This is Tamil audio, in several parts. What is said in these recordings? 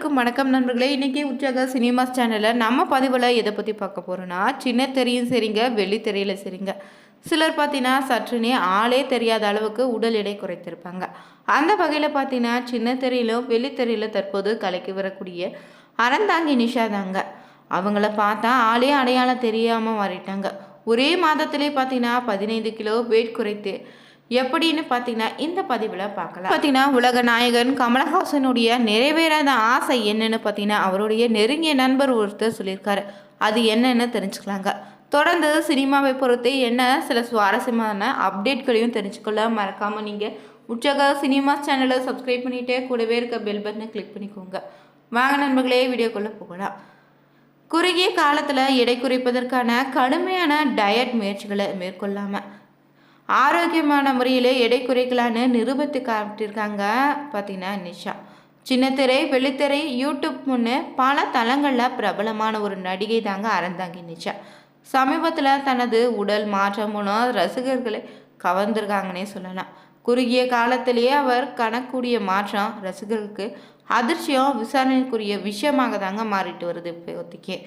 அனைவருக்கும் வணக்கம் நண்பர்களே. இன்றைக்கி உற்சாக சினிமாஸ் சேனலில் நம்ம பதிவில் எதை பற்றி பார்க்க போகிறோன்னா சின்ன தெரியும் சரிங்க வெள்ளித்திரையில் சரிங்க. சிலர் பார்த்தீங்கன்னா சற்றுனே ஆளே தெரியாத அளவுக்கு உடல் எடை குறைத்திருப்பாங்க. அந்த வகையில் பார்த்தீங்கன்னா சின்ன திரையிலும் வெள்ளித்திரையில் தற்போது கலைக்கு வரக்கூடிய அறந்தாங்கி நிஷா தாங்க. அவங்கள பார்த்தா ஆளே அடையாளம் தெரியாமல் மாறிட்டாங்க. ஒரே மாதத்திலே பார்த்தீங்கன்னா பதினைந்து கிலோ வெயிட் குறைத்து எப்படின்னு பார்த்தீங்கன்னா இந்த பதிவில் பார்க்கலாம் பார்த்தீங்கன்னா உலக நாயகன் கமலஹாசனுடைய நிறைவேறாத ஆசை என்னன்னு பார்த்தீங்கன்னா அவருடைய நெருங்கிய நண்பர் ஒருத்தர் சொல்லியிருக்காரு. அது என்னன்னு தெரிஞ்சுக்கலாங்க. தொடர்ந்து சினிமாவை பொறுத்து என்ன சில சுவாரஸ்யமான அப்டேட்களையும் தெரிஞ்சுக்கொள்ள மறக்காமல் நீங்கள் உற்சாக சினிமா சேனலை சப்ஸ்கிரைப் பண்ணிவிட்டு கூடவே இருக்க பெல் பட்டனை கிளிக் பண்ணிக்கோங்க. வாங்க நண்பர்களே வீடியோக்குள்ளே போகலாம். குறுகிய காலத்தில் எடை குறைப்பதற்கான கடுமையான டயட் முயற்சிகளை மேற்கொள்ளாமல் ஆரோக்கியமான முறையில் எடை குறைக்கலான்னு நிரூபித்து காட்டியிருக்காங்க பார்த்தீங்கன்னா நிஷா. சின்னத்திரை வெள்ளித்திரை யூடியூப் முன்னு பல தளங்களில் பிரபலமான ஒரு நடிகை தாங்க அறந்தாங்கி நிஷா. சமீபத்தில் தனது உடல் மாற்றம் மூலம் ரசிகர்களை கவர்ந்திருக்காங்கன்னே சொல்லலாம். குறுகிய காலத்திலேயே அவர் கணக்கூடிய மாற்றம் ரசிகர்களுக்கு அதிர்ச்சியம் விசாரணைக்குரிய விஷயமாக தாங்க மாறிட்டு வருது இப்போதைக்கே.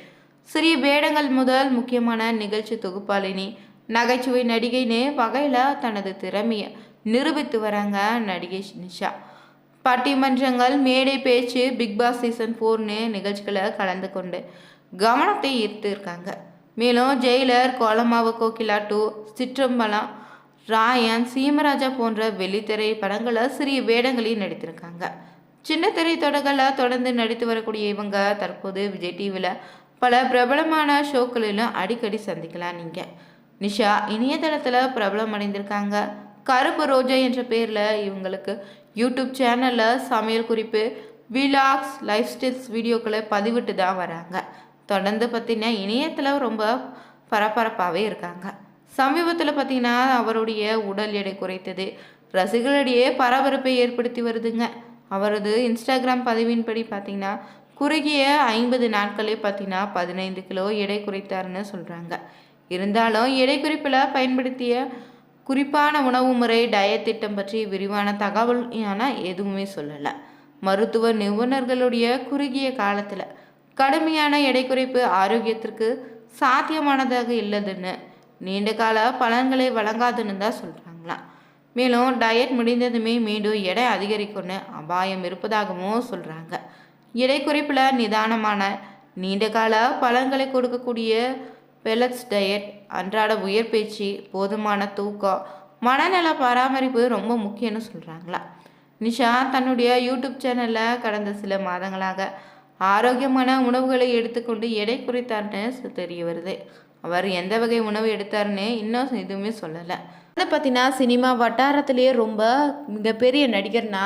சிறிய வேடங்கள் முதல் முக்கியமான நிகழ்ச்சி தொகுப்பாளினி நகைச்சுவை நடிகைன்னு வகையில் தனது திறமையை நிரூபித்து வராங்க நடிகை நிஷா. பட்டிமன்றங்கள் மேடை பேச்சு பிக் பாஸ் சீசன் ஃபோர்னு நிகழ்ச்சிகளை கலந்து கொண்டு கவனத்தை ஈர்த்துருக்காங்க மேலும் ஜெயிலர் கோலமாவு கோகிலா டூ சிற்றம்பலம் ராயன் சீமராஜா போன்ற வெள்ளித்திரை படங்களை சிறிய வேடங்களையும் நடித்திருக்காங்க. சின்ன திரை தொடர்களில் தொடர்ந்து நடித்து வரக்கூடிய இவங்க தற்போது விஜய் டிவியில் பல பிரபலமான ஷோக்களிலும் அடிக்கடி சந்திக்கலாம் நீங்கள் நிஷா இணையதளத்தில் பிரபலம் அடைந்திருக்காங்க. கருப்பு ரோஜா என்ற பேரில் இவங்களுக்கு யூடியூப் சேனலில் சமையல் குறிப்பு விலாக்ஸ் லைஃப் ஸ்டைல்ஸ் வீடியோக்களை பதிவிட்டு தான் வராங்க. தொடர்ந்து பார்த்தீங்கன்னா இணையத்தில் ரொம்ப பரபரப்பாகவே இருக்காங்க. சமீபத்தில் பார்த்தீங்கன்னா அவருடைய உடல் எடை குறைத்தது. ரசிகர்களிடையே பரபரப்பை ஏற்படுத்தி வருதுங்க. அவரது இன்ஸ்டாகிராம் பதிவின்படி பார்த்தீங்கன்னா குறுகிய ஐம்பது நாட்களே பார்த்தீங்கன்னா பதினைந்து கிலோ எடை குறைத்தாருன்னு சொல்கிறாங்க இருந்தாலும் எடை குறிப்பில் பயன்படுத்திய குறிப்பான உணவு முறை டயட் திட்டம் பற்றி விரிவான தகவல் ஆனால் எதுவுமே சொல்லலை. மருத்துவ நிபுணர்களுடைய குறுகிய காலத்தில் கடுமையான எடை குறைப்பு ஆரோக்கியத்திற்கு சாத்தியமானதாக இல்லைதுன்னு நீண்ட கால பலன்களை வழங்காதுன்னு தான் சொல்கிறாங்களாம் மேலும் டயட் முடிந்ததுமே மீண்டும் எடை அதிகரிக்கும்னு அபாயம் இருப்பதாகவும் சொல்கிறாங்க எடை குறைப்பில் நிதானமான நீண்ட கால பலன்களை கொடுக்கக்கூடிய பெலக்ஸ் டயட் அன்றாட உயர்பயிற்சி போதுமான தூக்கம் மனநல பராமரிப்பு ரொம்ப முக்கியம்னு சொல்கிறாங்களா நிஷா தன்னுடைய யூடியூப் சேனலில் கடந்த சில மாதங்களாக ஆரோக்கியமான உணவுகளை எடுத்துக்கொண்டு எடை குறைத்தார்னு தெரிய வருது. அவர் எந்த வகை உணவு எடுத்தாருன்னு இன்னும் எதுவுமே சொல்லலை. அதை பார்த்தீங்கன்னா சினிமா வட்டாரத்திலேயே ரொம்ப மிகப்பெரிய நடிகர்னா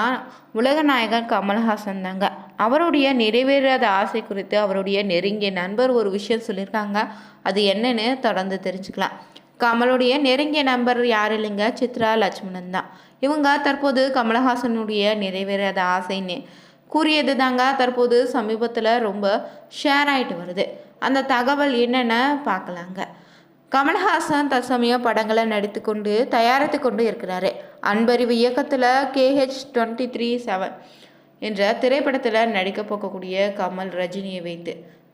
உலக நாயகன் கமல்ஹாசன் தாங்க. அவருடைய நிறைவேறாத ஆசை குறித்து அவருடைய நெருங்கிய நண்பர் ஒரு விஷயம் சொல்லியிருக்காங்க. அது என்னன்னு தொடர்ந்து தெரிஞ்சுக்கலாம். கமலுடைய நெருங்கிய நண்பர் யார் இல்லைங்க? சித்ரா லட்சுமணன் தான். இவங்க தற்போது கமலஹாசனுடைய நிறைவேறாத ஆசைன்னு கூறியது தாங்க. தற்போது சமீபத்தில் ரொம்ப ஷேர் ஆகிட்டு வருது. அந்த தகவல் என்னென்னு பார்க்கலாங்க கமல்ஹாசன் தற்சமயம் படங்களை நடித்து கொண்டு தயாரித்து கொண்டு இருக்கிறாரு. அன்பறிவு இயக்கத்தில் கேஹெச் டுவெண்ட்டி த்ரீ செவன் என்ற திரைப்படத்தில் நடிக்க போகக்கூடிய கமல் ரஜினியை வைத்து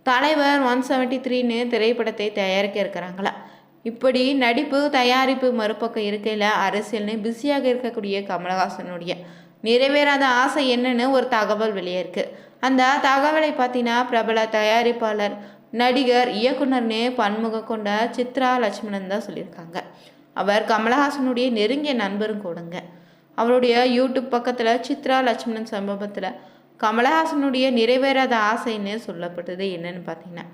தலைவர் ஒன் செவன்ட்டி த்ரீன்னு திரைப்படத்தை தயாரிக்க இருக்கிறாங்களா? இப்படி நடிப்பு தயாரிப்பு மறுபக்கம் இருக்கையில் அரசியல்னு பிஸியாக இருக்கக்கூடிய கமலஹாசனுடைய நிறைவேறாத ஆசை என்னன்னு ஒரு தகவல் வெளியே இருக்குது அந்த தகவலை பார்த்தீங்கன்னா பிரபல தயாரிப்பாளர் நடிகர் இயக்குனர்னு பன்முக கொண்ட சித்ரா லட்சுமணன் தான் சொல்லியிருக்காங்க. அவர் கமலஹாசனுடைய நெருங்கிய நண்பரும் கூடங்க. அவருடைய யூடியூப் பக்கத்தில் சித்ரா லட்சுமணன் சம்பவத்தில் கமலஹாசனுடைய நிறைவேறாத ஆசைன்னு சொல்லப்பட்டது என்னன்னு பார்த்தீங்கன்னா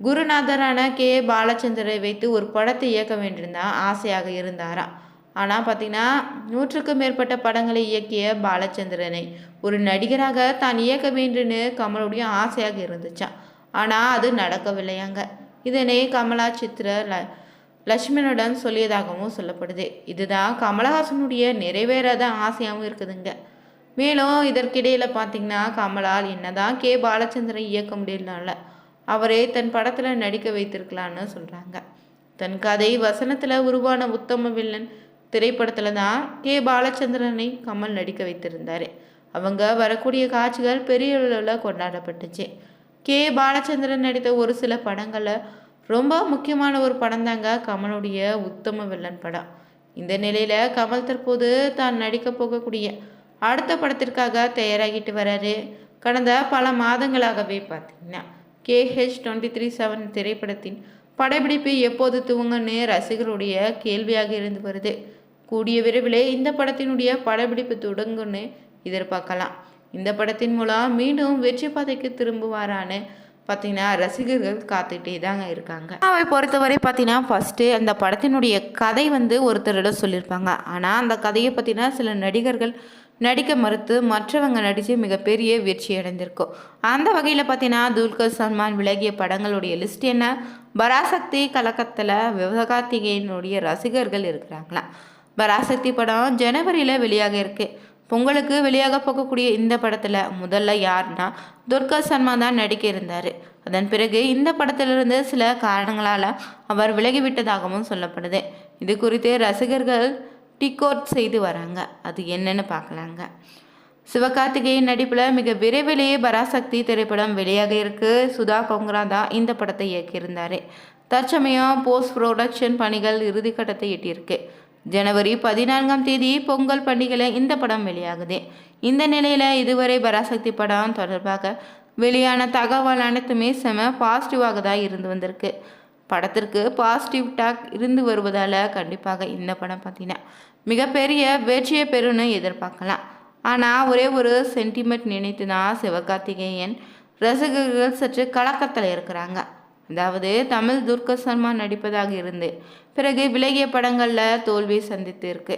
குருநாதரான கே. பாலச்சந்தரை வைத்து ஒரு படத்தை இயக்க வேண்டியிருந்தா ஆசையாக இருந்தாராம் ஆனால் பார்த்தீங்கன்னா நூற்றுக்கும் மேற்பட்ட படங்களை இயக்கிய பாலச்சந்திரனை ஒரு நடிகராக தான் இயக்க வேண்டுன்னு கமலுடைய ஆசையாக இருந்துச்சான் ஆனால் அது நடக்கவில்லையாங்க. இதனை கமலா சித்ர ல லட்சுமணனுடன் சொல்லியதாகவும் சொல்லப்படுது. இதுதான் கமலஹாசனுடைய நிறைவேறாத ஆசையாகவும் இருக்குதுங்க. மேலும் இதற்கிடையில் பார்த்தீங்கன்னா கமலால் என்னதான் கே. பாலச்சந்திரன் இயக்க முடியலனால அவரே தன் படத்தில் நடிக்க வைத்திருக்கலான்னு சொல்கிறாங்க தன் கதை வசனத்தில் உருவான உத்தம வில்லன் திரைப்படத்தில் தான் கே. பாலச்சந்திரனை கமல் நடிக்க வைத்திருந்தார். அவங்க வரக்கூடிய காட்சிகள் பெரிய அளவில் கொண்டாடப்பட்டுச்சு. கே. பாலச்சந்திரன் நடித்த ஒரு சில படங்களில் ரொம்ப முக்கியமான ஒரு படம் தாங்க கமலுடைய உத்தம வில்லன் படம். இந்த நிலையில் கமல் தற்போது தான் நடிக்க போகக்கூடிய அடுத்த படத்திற்காக தயாராகிட்டு வராரு. கடந்த பல மாதங்களாகவே பார்த்தீங்கன்னா கேஹெச் டுவெண்ட்டி த்ரீ செவன் திரைப்படத்தின் படப்பிடிப்பு எப்போது துவங்கன்னு ரசிகருடைய கேள்வியாக இருந்து வருது. கூடிய விரைவிலே இந்த படத்தினுடைய படப்பிடிப்பு தொடங்குன்னு எதிர்பார்க்கலாம். இந்த படத்தின் மூலம் மீண்டும் வெற்றி பாதைக்கு திரும்புவாரான்னு பார்த்தீங்கன்னா ரசிகர்கள் காத்துக்கிட்டே தாங்க இருக்காங்க. அவை பொறுத்தவரை பார்த்தீங்கன்னா ஃபஸ்ட்டு அந்த படத்தினுடைய கதை வந்து ஒருத்தரிடம் சொல்லியிருப்பாங்க. ஆனால் அந்த கதையை பார்த்தீங்கன்னா சில நடிகர்கள் நடிக்க மறுத்து மற்றவங்க நடித்து மிகப்பெரிய வெற்றி அடைந்திருக்கும். அந்த வகையில் பார்த்தீங்கன்னா துல்கர் சல்மான் விலகிய படங்களுடைய லிஸ்ட் என்ன? பராசக்தி கலக்கத்தில் விவகார்த்திகேயனுடைய ரசிகர்கள் இருக்கிறாங்களா பராசக்தி படம் ஜனவரியில் வெளியாக இருக்குது பொங்கலுக்கு வெளியாக போகக்கூடிய இந்த படத்தில் முதல்ல யாருன்னா துர்கா சர்மா தான் நடிக்க இருந்தார். அதன் பிறகு இந்த படத்திலிருந்து சில காரணங்களால் அவர் விலகிவிட்டதாகவும் சொல்லப்படுது. இது குறித்து ரசிகர்கள் டிகோட் செய்து வராங்க. அது என்னன்னு பார்க்கலாங்க. சிவகார்த்திகேயன் நடிப்பில் மிக விரைவிலேயே பராசக்தி திரைப்படம் வெளியாக இருக்கு. சுதா கொங்கரா தான் இந்த படத்தை இயக்கியிருந்தார். தற்சமயம் போஸ்ட் ப்ரொடக்ஷன் பணிகள் இறுதிக்கட்டத்தை எட்டியிருக்கு. ஜனவரி பதினான்காம் தேதி பொங்கல் பண்டிகையில் இந்த படம் வெளியாகுது. இந்த நிலையில் இதுவரை பராசக்தி படம் தொடர்பாக வெளியான தகவல் அனைத்துமே செம பாசிட்டிவாக தான் இருந்து வந்திருக்கு. படத்திற்கு பாசிட்டிவ் டாக் இருந்து வருவதால் கண்டிப்பாக இந்த படம் பார்த்தீங்கன்னா மிகப்பெரிய வெற்றியை பெறும்னு எதிர்பார்க்கலாம். ஆனால் ஒரே ஒரு சென்டிமெண்ட் நினைத்து தான் சிவகார்த்திகேயன் ரசிகர்கள் சற்று கலக்கத்தில் இருக்கிறாங்க. அதாவது தமிழ் துர்கா சர்மா நடிப்பதாக இருந்து பிறகு விலகிய படங்களில் தோல்வி சந்தித்திருக்கு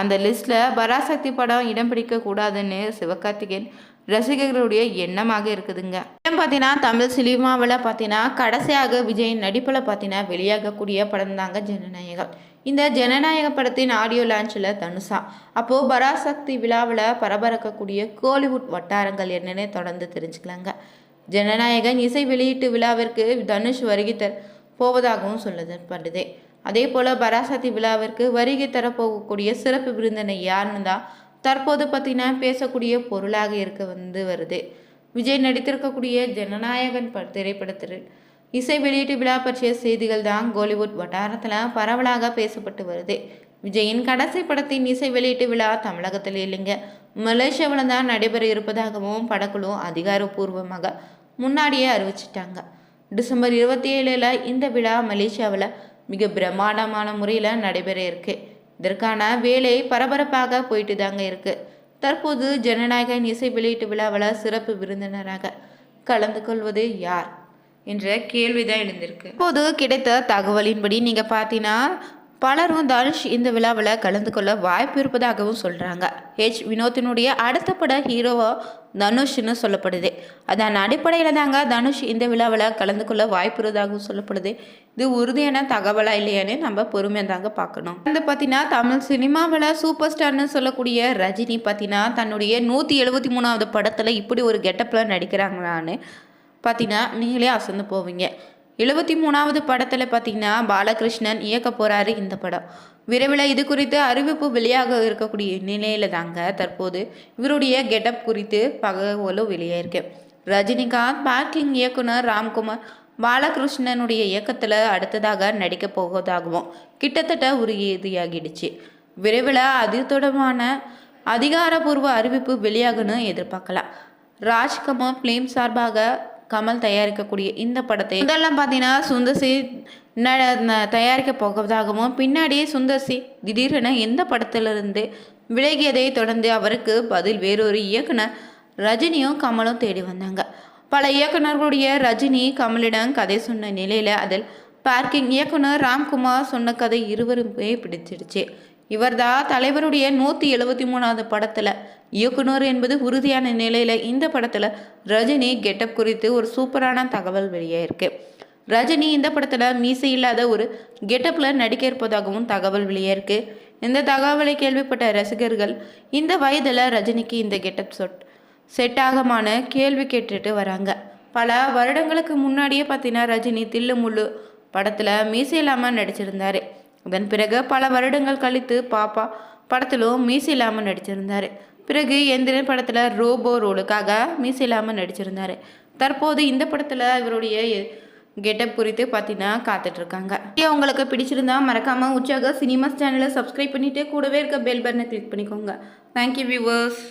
அந்த லிஸ்ட்டில் பராசக்தி படம் இடம் பிடிக்க கூடாதுன்னு சிவகார்த்திகேயன் ரசிகர்களுடைய எண்ணமாக இருக்குதுங்க. ஏன் பார்த்தீங்கன்னா தமிழ் சினிமாவில் பார்த்தீங்கன்னா கடைசியாக விஜய் நடிப்பில் பார்த்தீங்கன்னா வெளியாகக்கூடிய படம் தாங்க ஜனநாயகம். இந்த ஜனநாயக படத்தின் ஆடியோ லான்ச்சில் தனுஷா. அப்போது பராசக்தி விழாவில் பரபரக்கக்கூடிய கோலிவுட் வட்டாரங்கள் என்னென்னே தொடர்ந்து தெரிஞ்சுக்கலாங்க. ஜனநாயகன் இசை வெளியீட்டு விழாவிற்கு தனுஷ் வருகை தர போவதாகவும் சொல்லப்படுது அதே போல் பராசக்தி விழாவிற்கு வருகை தரப்போகக்கூடிய சிறப்பு விருந்தினை யாருன்னு தான் தற்போது பார்த்தீங்கன்னா பேசக்கூடிய பொருளாக இருக்க வந்து வருது. விஜய் நடித்திருக்கக்கூடிய ஜனநாயகன் திரைப்படத்தில் இசை வெளியீட்டு விழா பற்றிய செய்திகள் தான் கோலிவுட் வட்டாரத்தில் பரவலாக பேசப்பட்டு வருது. விஜயின் கடைசி படத்தின் இசை வெளியீட்டு விழா தமிழகத்தில் இல்லைங்க. மலேசியாவில் தான் நடைபெற இருப்பதாகவும் படக்குழு அதிகாரப்பூர்வமாக முன்னாடியே அறிவிச்சிட்டாங்க. டிசம்பர் இருபத்தி ஏழில் இந்த விழா மலேசியாவில் மிக பிரமாண்டமான முறையில் நடைபெற இருக்கு. இதற்கான வேலை பரபரப்பாக போயிட்டு தாங்க இருக்கு. தற்போது ஜனநாயகன் இசை வெளியீட்டு விழாவில் சிறப்பு விருந்தினராக கலந்து கொள்வது யார்? என்ற கேள்விதான் எழுந்திருக்கு. இப்போது கிடைத்த தகவலின்படி நீங்கள் பார்த்தீங்கன்னா பலரும் தனுஷ் இந்த விழாவில் கலந்து கொள்ள வாய்ப்பு இருப்பதாகவும் சொல்கிறாங்க ஹெச் வினோத்தினுடைய அடுத்த பட ஹீரோவா தனுஷ்னு சொல்லப்படுது. அதன் அடிப்படையில் தாங்க தனுஷ் இந்த விழாவில் கலந்து கொள்ள வாய்ப்பு இருப்பதாகவும் சொல்லப்படுது. இது உறுதியான தகவலா இல்லையான்னு நம்ம பொறுமையாக தாங்க பார்க்கணும். வந்து பார்த்தீங்கன்னா தமிழ் சினிமாவில் சூப்பர் ஸ்டார்னு சொல்லக்கூடிய ரஜினி பார்த்தீங்கன்னா தன்னுடைய நூற்றி எழுபத்தி மூணாவது படத்தில் இப்படி ஒரு கெட்டப்பில் நடிக்கிறாங்களான்னு பார்த்தீங்கன்னா நீங்களே அசந்து போவீங்க. எழுபத்தி மூணாவது படத்தில் பார்த்தீங்கன்னா பாலகிருஷ்ணன் இயக்க போகிறாரு இந்த படம். விரைவில் இது குறித்து அறிவிப்பு வெளியாக இருக்கக்கூடிய நிலையில் தாங்க தற்போது இவருடைய கெட்டப் குறித்து பகவலும் வெளியாயிருக்கு. ரஜினிகாந்த் பார்க்கிங் இயக்குனர் ராம்குமார் பாலகிருஷ்ணனுடைய இயக்கத்தில் அடுத்ததாக நடிக்க போவதாகவும் கிட்டத்தட்ட உறுதியாகிடுச்சு. விரைவில் அது தொடர்பான அதிகாரப்பூர்வ அறிவிப்பு வெளியாகணும் எதிர்பார்க்கலாம். ராஜ்கமல் ஃபிலிம் சார்பாக கமல் தயாரிக்கக்கூடிய இந்த படத்தை முதல்லாம் பார்த்தீங்கன்னா சுந்தர்சி ந ந- தயாரிக்க போவதாகவும் பின்னாடி சுந்தர்சி திடீரென எந்த படத்திலிருந்து விலகியதை தொடர்ந்து அவருக்கு பதில் வேறொரு இயக்குனர் ரஜினியும் கமலும் தேடி வந்தாங்க. பல இயக்குனர்களுடைய ரஜினி கமலிடம் கதை சொன்ன நிலையில் அதில் பார்க்கிங் இயக்குனர் ராம்குமார் சொன்ன கதை இருவருமே பிடிச்சிடுச்சு. இவர்தான் தலைவருடைய நூற்றி எழுபத்தி மூணாவது படத்தில். இயக்குனர் என்பது உறுதியான நிலையில் இந்த படத்தில் ரஜினி கெட்டப் குறித்து ஒரு சூப்பரான தகவல் வெளியாயிருக்கு ரஜினி இந்த படத்தில் மீசை இல்லாத ஒரு கெட்டப்பில் நடிக்க இருப்பதாகவும் தகவல் வெளியாயிருக்கு இந்த தகவலை கேள்விப்பட்ட ரசிகர்கள் இந்த வயதில் ரஜினிக்கு இந்த கெட்டப் சொட் செட் ஆகமான கேள்வி கேட்டுட்டு வராங்க. பல வருடங்களுக்கு முன்னாடியே பார்த்தீங்கன்னா ரஜினி தில்லு முள்ளு படத்தில் மீசை இல்லாமல் நடிச்சிருந்தாரு. அதன் பிறகு பல வருடங்கள் கழித்து பாப்பா படத்திலும் மீசு இல்லாமல் நடிச்சிருந்தார். பிறகு எந்திரன் படத்தில் ரோபோ ரோலுக்காக மீசு இல்லாமல் நடிச்சிருந்தார். தற்போது இந்த படத்தில் இவருடைய கெட்டப் குறித்து பார்த்தீங்கன்னா காத்துட்ருக்காங்க. உங்களுக்கு பிடிச்சிருந்தா மறக்காமல் உற்சாக சினிமாஸ் சேனலை சப்ஸ்கிரைப் பண்ணிவிட்டு கூடவே இருக்க பெல் பட்டனை கிளிக் பண்ணிக்கோங்க. Thank you viewers